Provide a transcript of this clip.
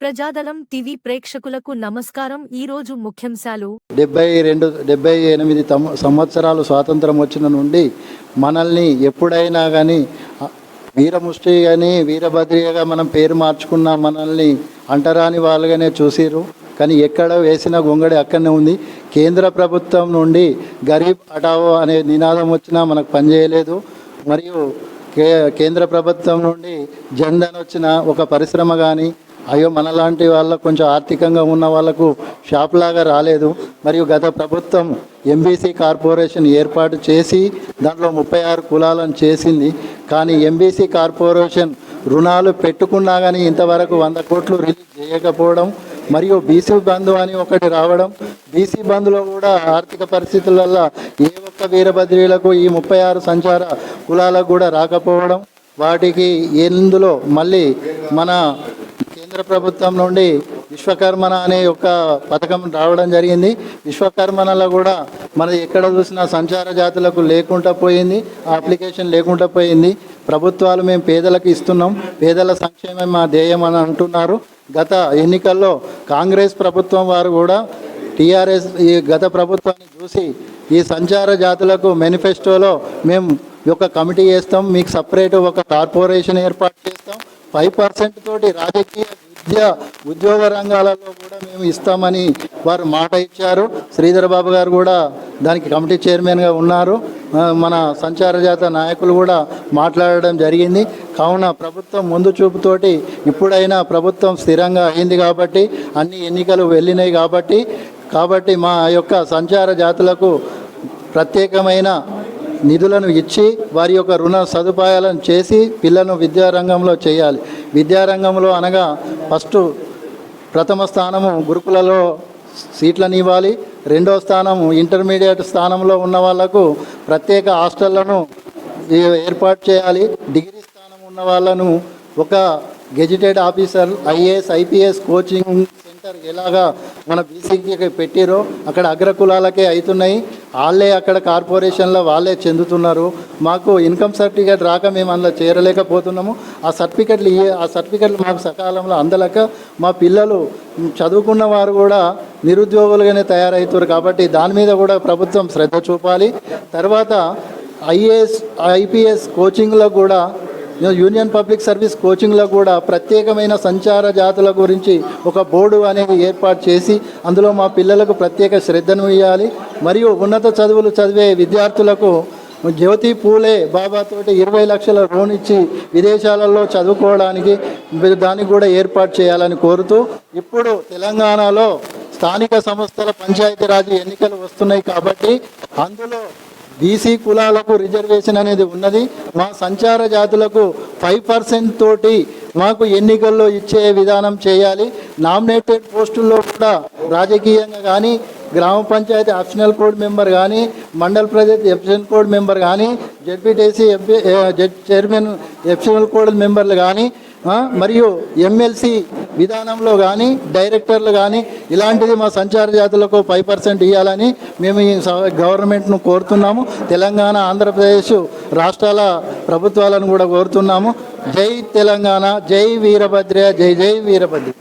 ప్రజాదళం TV ప్రేక్షకులకు నమస్కారం. ఈ రోజు ముఖ్యాంశాలు. డెబ్బై రెండు డెబ్బై ఎనిమిది సంవత్సరాలు స్వాతంత్రం వచ్చిన నుండి మనల్ని ఎప్పుడైనా కానీ వీరముష్టి కానీ వీరభద్రిగా మనం పేరు మార్చుకున్న మనల్ని అంటరాని వాళ్ళుగానే చూసిరు కానీ ఎక్కడ వేసిన గొంగడి అక్కడనే ఉంది. కేంద్ర ప్రభుత్వం నుండి గరీబ్ హటావో అనే నినాదం వచ్చినా మనకు పనిచేయలేదు మరియు కే కేంద్ర ప్రభుత్వం నుండి జన్ధన్ వచ్చిన ఒక పరిశ్రమ కానీ అయ్యో మనలాంటి వాళ్ళకు కొంచెం ఆర్థికంగా ఉన్న వాళ్ళకు షాప్ లాగా రాలేదు. మరియు గత ప్రభుత్వం ఎంబీసీ కార్పొరేషన్ ఏర్పాటు చేసి దాంట్లో ముప్పై ఆరు కులాలను చేసింది. కానీ ఎంబీసీ కార్పొరేషన్ రుణాలు పెట్టుకున్నా కానీ ఇంతవరకు వంద కోట్లు రిలీజ్ చేయకపోవడం మరియు బీసీ బంధు అని ఒకటి రావడం బీసీ బంధులో కూడా ఆర్థిక పరిస్థితులలో ఏ ఒక్క వీరభద్రీలకు ఈ ముప్పై ఆరు సంచార కులాలకు కూడా రాకపోవడం వాటికి ఎందులో మళ్ళీ మన కేంద్ర ప్రభుత్వం నుండి విశ్వకర్మణ అనే ఒక పథకం రావడం జరిగింది. విశ్వకర్మణలో కూడా మన ఎక్కడ చూసినా సంచార జాతులకు లేకుండా పోయింది అప్లికేషన్ లేకుండా పోయింది. ప్రభుత్వాలు మేము పేదలకు ఇస్తున్నాం. పేదల సంక్షేమం మా ధ్యేయం అని అంటున్నారు. గత ఎన్నికల్లో కాంగ్రెస్ ప్రభుత్వం వారు కూడా టీఆర్ఎస్ ఈ గత ప్రభుత్వాన్ని చూసి ఈ సంచార జాతులకు మేనిఫెస్టోలో మేము ఒక కమిటీ చేస్తాం. మీకు సపరేట్ ఒక కార్పొరేషన్ ఏర్పాటు చేస్తాం. ఫైవ్ పర్సెంట్ తోటి రాజకీయ విద్య ఉద్యోగ రంగాలలో కూడా మేము ఇస్తామని వారు మాట ఇచ్చారు. శ్రీధర్ బాబు గారు కూడా దానికి కమిటీ చైర్మన్గా ఉన్నారు. మన సంచార జాత నాయకులు కూడా మాట్లాడడం జరిగింది. కావున ప్రభుత్వం ముందు చూపుతోటి ఇప్పుడైనా ప్రభుత్వం స్థిరంగా అయింది కాబట్టి అన్ని ఎన్నికలు వెళ్ళినాయి కాబట్టి కాబట్టి మా యొక్క సంచార జాతులకు ప్రత్యేకమైన నిధులను ఇచ్చి వారి యొక్క రుణ సదుపాయాలను చేసి పిల్లలను విద్యారంగంలో చేయాలి. విద్యారంగంలో అనగా ఫస్ట్ ప్రథమ స్థానము గురుకులలో సీట్లను ఇవ్వాలి రెండో స్థానం ఇంటర్మీడియట్ స్థానంలో ఉన్న వాళ్ళకు ప్రత్యేక హాస్టళ్ళను ఏర్పాటు చేయాలి. డిగ్రీ స్థానం ఉన్న వాళ్ళను ఒక gazetted officer IAS IPS coaching centre ఎలాగా మన బీసీకి పెట్టిరో అక్కడ అగ్రకులాలకే అవుతున్నాయి. వాళ్ళే అక్కడ కార్పొరేషన్లో వాళ్ళే చెందుతున్నారు. మాకు ఇన్కమ్ సర్టిఫికేట్ రాక మేము అందులో చేరలేకపోతున్నాము. ఆ సర్టిఫికెట్లు ఇయ్య- ఆ సర్టిఫికెట్లు మాకు సకాలంలో అందలేక మా పిల్లలు చదువుకున్న వారు కూడా నిరుద్యోగులుగానే తయారవుతారు కాబట్టి దాని మీద కూడా ప్రభుత్వం శ్రద్ధ చూపాలి. తర్వాత ఐఏఎస్ ఐపీఎస్ కోచింగ్లో కూడా యూనియన్ పబ్లిక్ సర్వీస్ కోచింగ్లో కూడా ప్రత్యేకమైన సంచార జాతుల గురించి ఒక బోర్డు అనేది ఏర్పాటు చేసి అందులో మా పిల్లలకు ప్రత్యేక శ్రద్ధను ఇవ్వాలి మరియు ఉన్నత చదువులు చదివే విద్యార్థులకు జ్యోతి పూలే బాబాతోటి ఇరవై లక్షల లోన్ ఇచ్చి విదేశాలలో చదువుకోవడానికి దానికి కూడా ఏర్పాటు చేయాలని కోరుతూ ఇప్పుడు తెలంగాణలో స్థానిక సంస్థల పంచాయతీరాజ్ ఎన్నికలు వస్తున్నాయి కాబట్టి అందులో బీసీ కులాలకు రిజర్వేషన్ అనేది ఉన్నది. మా సంచార జాతులకు ఫైవ్ పర్సెంట్ తోటి మాకు ఎన్నికల్లో ఇచ్చే విధానం చేయాలి. నామినేటెడ్ పోస్టుల్లో కూడా రాజకీయంగా కానీ గ్రామ పంచాయతీ ఆప్షనల్ కోడ్ మెంబర్ కానీ మండల ప్రదేశ్ ఎప్షనల్ కోడ్ మెంబర్ కానీ ZPTC Z chairman optional code మెంబర్లు కానీ మరియు ఎమ్మెల్సీ విధానంలో కానీ డైరెక్టర్లు కానీ ఇలాంటిది మా సంచార జాతులకు ఫైవ్ పర్సెంట్ ఇవ్వాలని మేము ఈ స- గవర్నమెంట్ను కోరుతున్నాము. తెలంగాణ ఆంధ్రప్రదేశ్ రాష్ట్రాల ప్రభుత్వాలను కూడా కోరుతున్నాము. జై తెలంగాణ జై వీరభద్ర జై జై వీరభద్ర.